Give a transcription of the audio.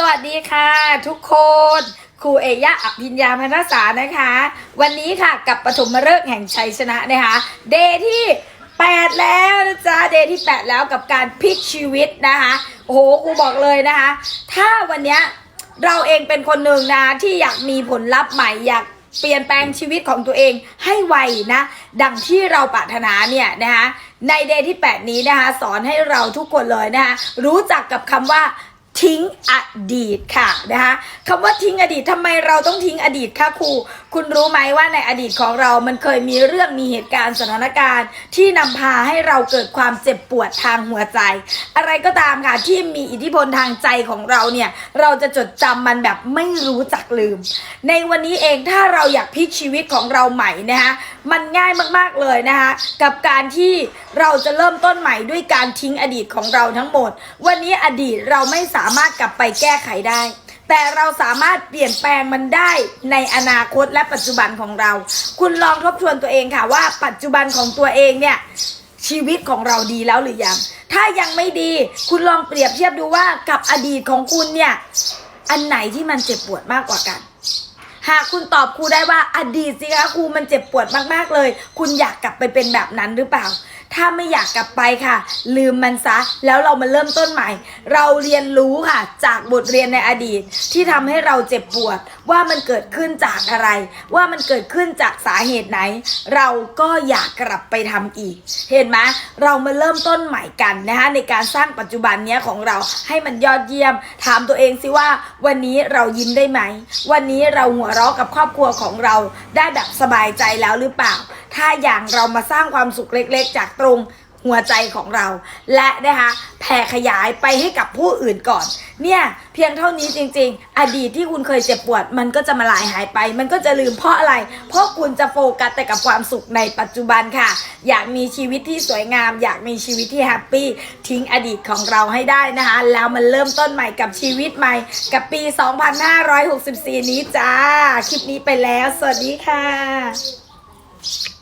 สวัสดีค่ะทุกคนครูเอยะอภิญญาพนษานะคะ วันนี้ค่ะกับปฐมฤกษ์แห่งชัยชนะนะคะ เดย์ที่ 8 แล้วนะจ๊ะเดย์ที่ 8 แล้วกับการพลิกชีวิตนะคะโอ้โหครูบอกเลยนะคะ ถ้าวันนี้เราเองเป็นคนหนึ่งนะที่อยากมีผลลัพธ์ใหม่อยากเปลี่ยนแปลงชีวิตของตัวเองให้ไวนะ ดังที่เราปรารถนาเนี่ยนะคะในเดย์ที่ 8 นี้นะคะ สอนให้เราทุกคนเลยนะคะรู้จักกับคำว่า ทิ้งอดีตค่ะนะคะคำว่าทิ้งอดีตทำไมเราต้องทิ้งอดีตคะครูคุณรู้ไหมว่าในอดีตของเรามันเคยมีเรื่องมีเหตุการณ์สถานการณ์ ที่นำพาให้เราเกิดความเจ็บปวดทางหัวใจ อะไรก็ตามค่ะที่มีอิทธิพลทางใจของเราเนี่ยเราจะจดจำมันแบบไม่รู้จักลืม ในวันนี้เองถ้าเราอยากพลิกชีวิตของเราใหม่นะคะมันง่ายมากๆเลยนะคะกับการที่เราจะเริ่มต้นใหม่ด้วยการทิ้งอดีตของเราทั้งหมด วันนี้อดีตเราไม่สาามารถกลับไปแก้ไขได้ แต่เราสามารถเปลี่ยนแปลงมันได้ในอนาคตและปัจจุบันของเรา คุณลองทบทวนตัวเองค่ะว่าปัจจุบันของตัวเองเนี่ยชีวิตของเราดีแล้วหรือยัง ถ้ายังไม่ดี คุณลองเปรียบเทียบดูว่ากับอดีตของคุณเนี่ย อันไหนที่มันเจ็บปวดมากกว่ากัน หากคุณตอบครูได้ว่าอดีตสิคะครูมันเจ็บปวดมากๆเลย คุณอยากกลับไปเป็นแบบนั้นหรือเปล่า ถ้าไม่อยากกลับไปค่ะ ลืมมันซะ แล้วเรามาเริ่มต้นใหม่ เราเรียนรู้ค่ะ จากบทเรียนในอดีต ที่ทำให้เราเจ็บปวด ว่ามันเกิดขึ้นจากอะไร ว่ามันเกิดขึ้นจากสาเหตุไหน เราก็อยากกลับไปทำอีก เห็นไหมเรามาเริ่มต้นใหม่กันนะคะในการสร้างปัจจุบันเนี้ยของเราให้มันยอดเยี่ยม ถามตัวเองสิว่า วันนี้เรายิ้มได้ไหม วันนี้เราหัวเราะกับครอบครัวของเราได้แบบสบายใจแล้วหรือเปล่า ถ้าอย่างเรามาสร้างความสุขเล็กๆ จากตรงหัวใจของเรา และนะคะแผ่ขยายไปให้กับผู้อื่นก่อน เนี่ยเพียงเท่านี้จริง ๆ อดีตที่คุณเคยเจ็บปวด มันก็จะมาลายหายไป มันก็จะลืมเพราะอะไร เพราะคุณจะโฟกัสแต่กับความสุขในปัจจุบันค่ะ อยากมีชีวิตที่สวยงาม อยากมีชีวิตที่แฮปปี้ทิ้งอดีตของเราให้ได้นะคะแล้วมันเริ่มต้นใหม่กับชีวิตใหม่ กับปี 2564 นี้จ้าคลิปนี้ไปแล้ว สวัสดีค่ะ